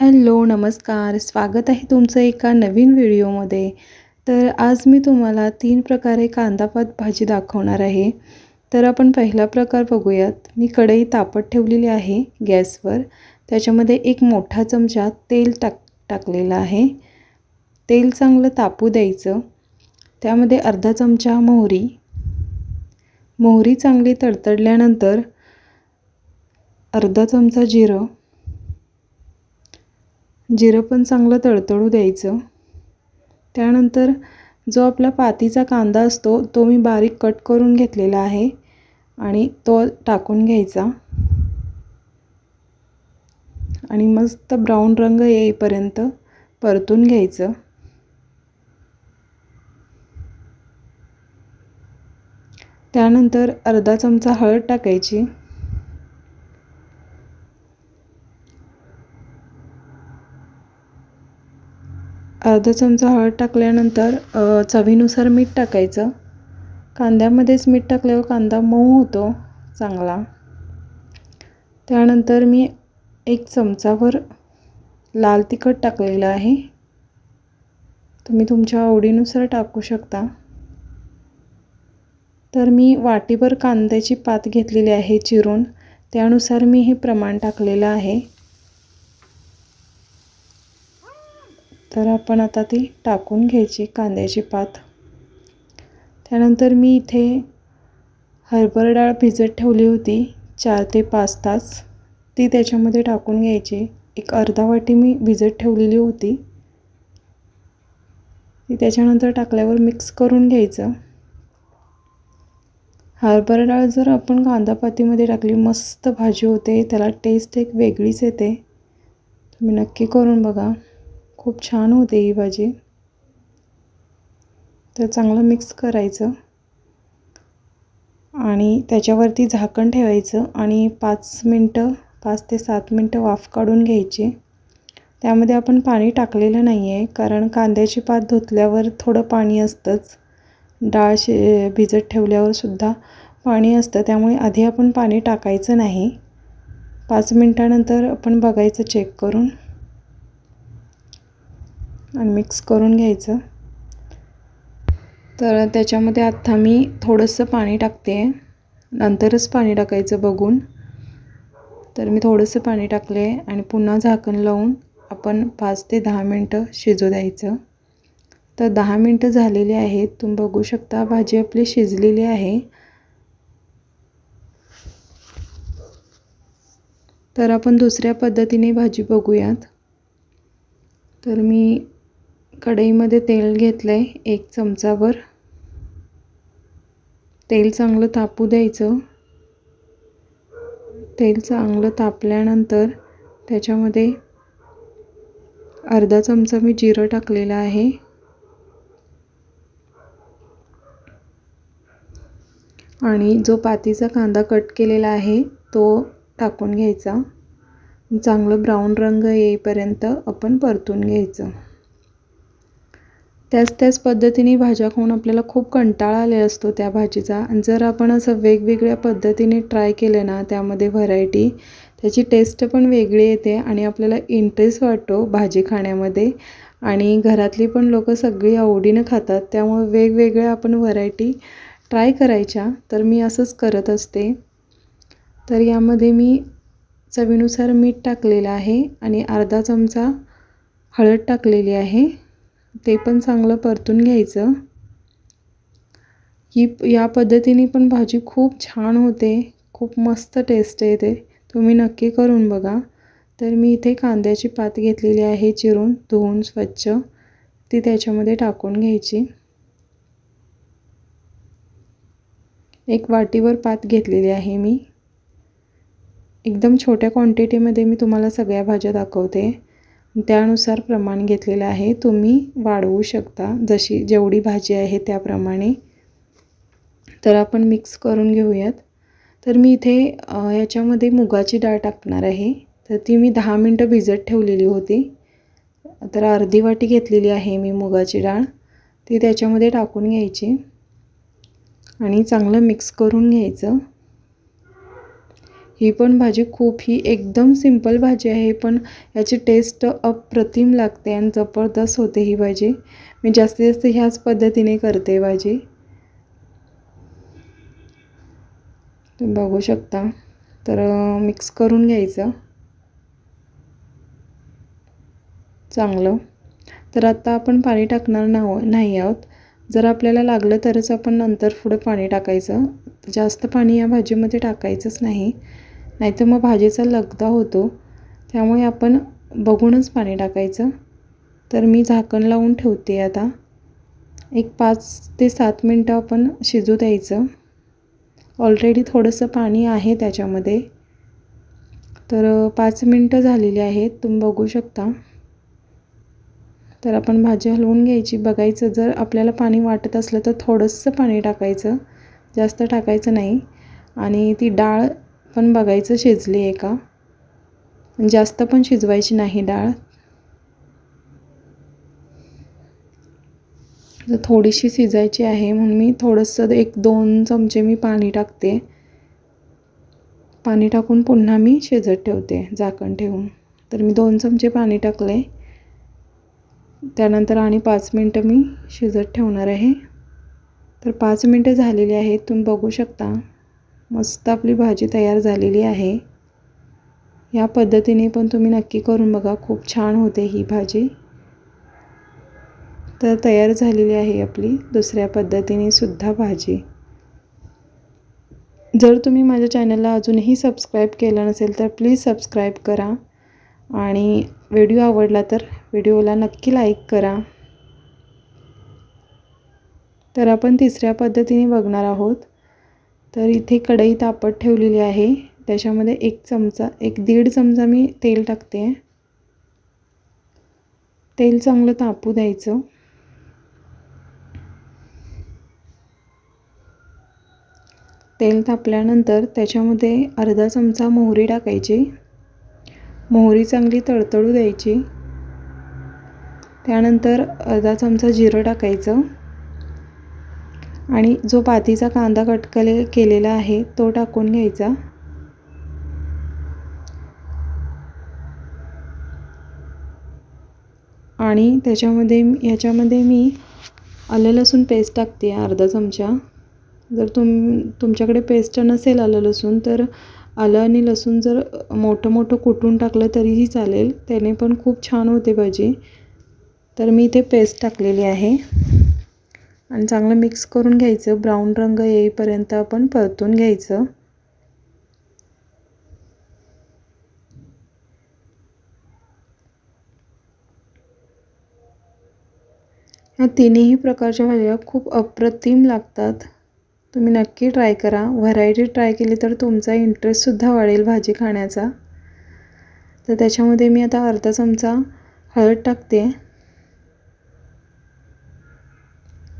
Hello नमस्कार. स्वागत आहे तुमचं एका नवीन व्हिडिओमध्ये. तर आज मी तुम्हाला तीन प्रकारे कांदापात भाजी दाखवणार आहे. तर आपण पहिला प्रकार बघूयात. मी कढई तापत ठेवलेली आहे गॅसवर. त्याच्यामध्ये एक मोठा चमचा तेल टाक टाकलेलं आहे. तेल चांगलं तापू द्यायचं. त्यामध्ये अर्धा चमचा मोहरी. मोहरी चांगली तडतडल्यानंतर अर्धा चमचा जिरं. जिरं पण चांगलं तडतडू द्यायचं. त्यानंतर जो आपला पातीचा कांदा असतो तो मी बारीक कट करून घेतलेला आहे आणि तो टाकून घ्यायचा. आणि मस्त ब्राऊन रंग येईपर्यंत परतून घ्यायचं. त्यानंतर अर्धा चमचा हळद टाकायची. अर्धा चमचा हळद टाकल्यानंतर चवीनुसार मीठ टाकायचं. कांद्यामध्येच मीठ टाकल्यावर कांदा मऊ होतो चांगला. त्यानंतर मी एक चमचाभर लाल तिखट टाकलेलं आहे. तुम्ही तुमच्या आवडीनुसार टाकू शकता. तर मी वाटीभर कांद्याची पात घेतलेली आहे चिरून. त्यानुसार मी हे प्रमाण टाकलेलं आहे. तर आपण आता ती टाकून घ्यायची कांद्याची पात. त्यानंतर मी इथे हरभरा डाळ भिजत ठेवली होती चार ते पाच तास. ती त्याच्यामध्ये टाकून घ्यायची. एक अर्धा वाटी मी भिजत ठेवलेली होती. ती त्याच्यानंतर टाकल्यावर मिक्स करून घ्यायचं. हरभरा डाळ जर आपण कांदापातीमध्ये टाकली मस्त भाजी होते त्याला टेस्ट एक वेगळीच येते. तुम्ही नक्की करून बघा. खूप छान होते ही भाजी. तर चांगलं मिक्स करायचं. आणि त्याच्यावरती झाकण ठेवायचं आणि पाच मिनटं पाच ते सात मिनटं वाफ काढून घ्यायची. त्यामध्ये आपण पाणी टाकलेलं नाही आहे कारण कांद्याची पात धुतल्यावर थोडं पाणी असतंच. डाळ शे भिजत ठेवल्यावर सुद्धा पाणी असतं त्यामुळे आधी आपण पाणी टाकायचं नाही. पाच मिनटानंतर आपण बघायचं चेक करून. आणि मिक्स करून घ्यायचं. तर त्याच्यामध्ये आत्ता मी थोडंसं पाणी टाकते. नंतरच पाणी टाकायचं बघून. तर मी थोडंसं पाणी टाकले आणि पुन्हा झाकण लावून आपण पाच ते दहा मिनटं शिजू द्यायचं. तर दहा मिनटं झालेली आहेत. तुम्ही बघू शकता भाजी आपली शिजलेली आहे. तर आपण दुसऱ्या पद्धतीने भाजी बघूयात. तर मी कढईमध्ये तेल घेतलं आहे एक चमचाभर. तेल चांगलं तापू द्यायचं. तेल चांगलं तापल्यानंतर त्याच्यामध्ये अर्धा चमचा मी जिरं टाकलेलं आहे. आणि जो पातीचा कांदा कट केलेला आहे तो टाकून घ्यायचा. चांगलं ब्राऊन रंग येईपर्यंत आपण परतून घ्यायचं. त्याच त्याच पद्धतीने भाज्या खाऊन आपल्याला खूप कंटाळा आले असतो त्या भाजीचा. आणि जर आपण असं वेगवेगळ्या पद्धतीने ट्राय केलं ना त्यामध्ये व्हरायटी त्याची टेस्ट पण वेगळी येते आणि आपल्याला इंटरेस्ट वाटतो भाजी खाण्यामध्ये. आणि घरातली पण लोकं सगळी आवडीनं खातात त्यामुळे वेगवेगळ्या आपण व्हरायटी ट्राय करायच्या. तर मी असंच करत असते. तर यामध्ये मी चवीनुसार मीठ टाकलेलं आहे आणि अर्धा चमचा हळद टाकलेली आहे. ते पण चांगलं परतून घ्यायचं. ही या पद्धतीने पण भाजी खूप छान होते. खूप मस्त टेस्ट येते तुम्ही नक्की करून बघा. तर मी इथे कांद्याची पात घेतलेली आहे चिरून धुवून स्वच्छ. ती त्याच्यामध्ये टाकून घ्यायची. एक वाटीवर पात घेतलेली आहे मी. एकदम छोट्या क्वांटिटीमध्ये मी तुम्हाला सगळ्या भाज्या दाखवते. त्यानुसार प्रमाण घेतलेलं आहे. तुम्ही वाढवू शकता. जशी जेवढी भाजी आहे त्याप्रमाणे. तर आपण मिक्स करून घेऊयात. तर मी इथे याच्यामध्ये मुगाची डाळ टाकणार आहे. तर ती मी दहा मिनटं भिजत ठेवलेली होती. तर अर्धी वाटी घेतलेली आहे मी मुगाची डाळ. ती त्याच्यामध्ये टाकून घ्यायची. आणि चांगलं मिक्स करून घ्यायचं. ही पण भाजी खूप ही एकदम सिंपल भाजी आहे पण याची टेस्ट अप्रतिम लागते आणि जबरदस्त होते ही भाजी. मी जास्तीत जास्त ह्याच पद्धतीने करते भाजी. तुम्ही बघू शकता. तर मिक्स करून घ्यायचं. चांगलं. तर आता आपण पाणी टाकणार नाहो नाही आहोत. जर आपल्याला लागलं तरच आपण नंतर पुढं पाणी टाकायचं. जास्त पाणी या भाजीमध्ये टाकायचंच नाही. नाहीतर मग भाजीचा लगदा होतो. त्यामुळे आपण बघूनच पाणी टाकायचं. तर मी झाकण लावून ठेवते आता. एक पाच ते सात मिनटं आपण शिजू द्यायचं. ऑलरेडी थोडंसं पाणी आहे त्याच्यामध्ये. तर पाच मिनटं झालेली आहेत. तुम्ही बघू शकता. तर आपण भाजी हलवून घ्यायची. बघायचं जर आपल्याला पाणी वाटत असलं तर थोडंसं पाणी टाकायचं. जास्त टाकायचं नाही. आणि ती डाळ पण बघायचं शिजली आहे का? जास्त पण शिजवायची नाही डाळ. थोडीशी शिजायची आहे म्हणून मी थोडंसं एक दोन चमचे मी पाणी टाकते. पाणी टाकून पुन्हा मी शिजत ठेवते झाकण ठेवून. तर मी दोन चमचे पाणी टाकले. त्यानंतर आणि पाच मिनटं मी शिजत ठेवणार आहे. तर पाच मिनटं झालेली आहेत तुम्ही बघू शकता. मस्त आपली भाजी तयार झालेली आहे. या पद्धतीने पण तुम्ही नक्की करून बघा खूप छान होते ही भाजी. तर तयार झालेली आहे आपली दुसऱ्या पद्धतीने सुद्धा भाजी. जर तुम्ही माझ्या चॅनलला अजूनही सबस्क्राईब केलं नसेल तर प्लीज सबस्क्राईब करा. आणि व्हिडिओ आवडला तर व्हिडिओला नक्की लाईक करा. तर आपण तिसऱ्या पद्धतीने बघणार आहोत. तर इथे कढई तापत ठेवलेली आहे. त्याच्यामध्ये एक चमचा एक दीड चमचा मी तेल टाकते. आहे तेल चांगलं तापू द्यायचं. तेल तापल्यानंतर त्याच्यामध्ये अर्धा चमचा मोहरी टाकायची. मोहरी चांगली तळतळू द्यायची. त्यानंतर अर्धा चमचा जिरं टाकायचं. आणि जो पातीचा कांदा कटकले केलेला आहे तो टाकून घ्यायचा. आणि त्याच्यामध्ये याच्यामध्ये मी आलं लसूण पेस्ट टाकते अर्धा चमचा. जर तुम तुमच्याकडे पेस्ट नसेल आलं लसूण तर आलं आणि लसूण जर मोठं मोठं कुटून टाकलं तरीही चालेल. त्याने पण खूप छान होते भाजी. तर मी इथे पेस्ट टाकलेली आहे. आणि चांगलं मिक्स करून घ्यायचं. ब्राऊन रंग येईपर्यंत आपण परतून घ्यायचं. ह्या तिन्ही प्रकारच्या भाज्या खूप अप्रतिम लागतात. तुम्ही नक्की ट्राय करा. व्हरायटी ट्राय केली तर तुमचा इंटरेस्टसुद्धा वाढेल भाजी खाण्याचा. तर त्याच्यामध्ये मी आता अर्धा चमचा हळद टाकते.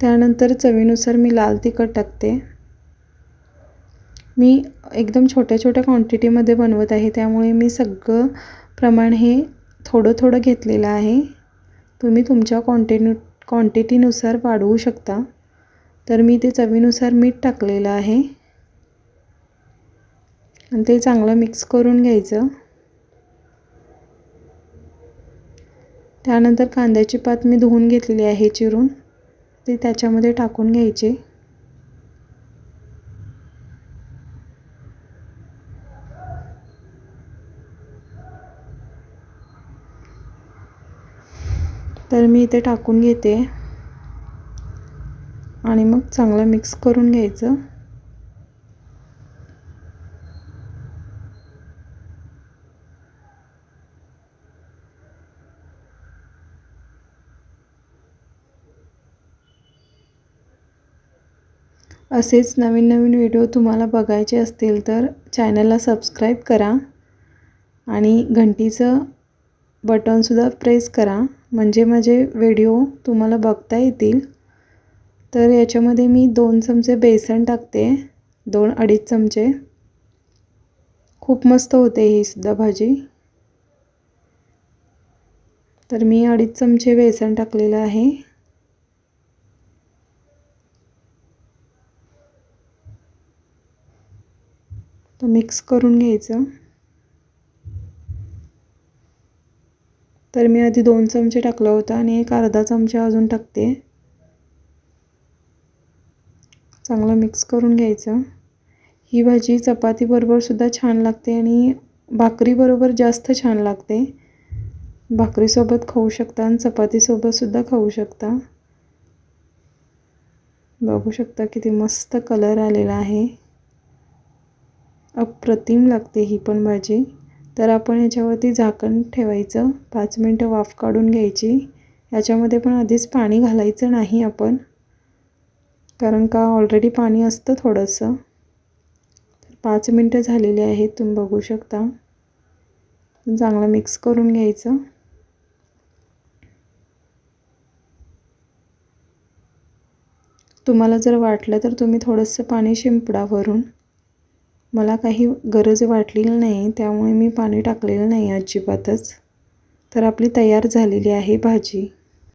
त्यानंतर चवीनुसार मी लाल तिखट टाकते. मी एकदम छोट्या छोट्या क्वांटिटीमध्ये बनवत आहे त्यामुळे मी सगळं प्रमाण हे थोडं थोडं घेतलेलं आहे. तुम्ही तुमच्या क्वांटिन्यू क्वांटिटीनुसार वाढवू शकता. तर मी ते चवीनुसार मीठ टाकलेलं आहे. आणि ते चांगलं मिक्स करून घ्यायचं. त्यानंतर कांद्याची पात मी धुवून घेतलेली आहे चिरून. ते त्याच्यामध्ये टाकून घ्यायचे. तर मी इथे टाकून घेते. आणि मग चांगलं मिक्स करून घ्यायचं. असेच नवीन नवीन व्हिडिओ तुम्हाला बघायचे असतील तर चॅनलला सबस्क्राईब करा आणि घंटीचं बटनसुद्धा प्रेस करा. म्हणजे माझे व्हिडिओ तुम्हाला बघता येतील. तर याच्यामध्ये मी दोन चमचे बेसन टाकते. दोन अडीच चमचे. खूप मस्त होते ही सुद्धा भाजी. तर मी अडीच चमचे बेसन टाकलेलं आहे. तर मिक्स करून घ्यायचं. तर मी आधी दोन चमचे टाकला होता आणि एक अर्धा चमचा अजून टाकते. चांगलं मिक्स करून घ्यायचं. ही भाजी चपातीबरोबरसुद्धा छान लागते आणि भाकरीबरोबर जास्त छान लागते. भाकरीसोबत खाऊ शकता आणि चपातीसोबतसुद्धा खाऊ शकता. बघू शकता किती मस्त कलर आलेला आहे. अप्रतिम लागते ही पण भाजी. तर आपण याच्यावरती झाकण ठेवायचं. पाच मिनटं वाफ काढून घ्यायची. याच्यामध्ये पण आधीच पाणी घालायचं नाही आपण. कारण का ऑलरेडी पाणी असतं थोडंसं. तर पाच मिनटं झालेली आहेत तुम्ही बघू शकता. चांगलं मिक्स करून घ्यायचं. तुम्हाला जर वाटलं तर तुम्ही थोडंसं पाणी शिंपडा भरून मला काही गरज वाटलेली नाही त्यामुळे मी पाणी टाकलेलं नाही अजिबातच. तर आपली तयार झालेली आहे भाजी.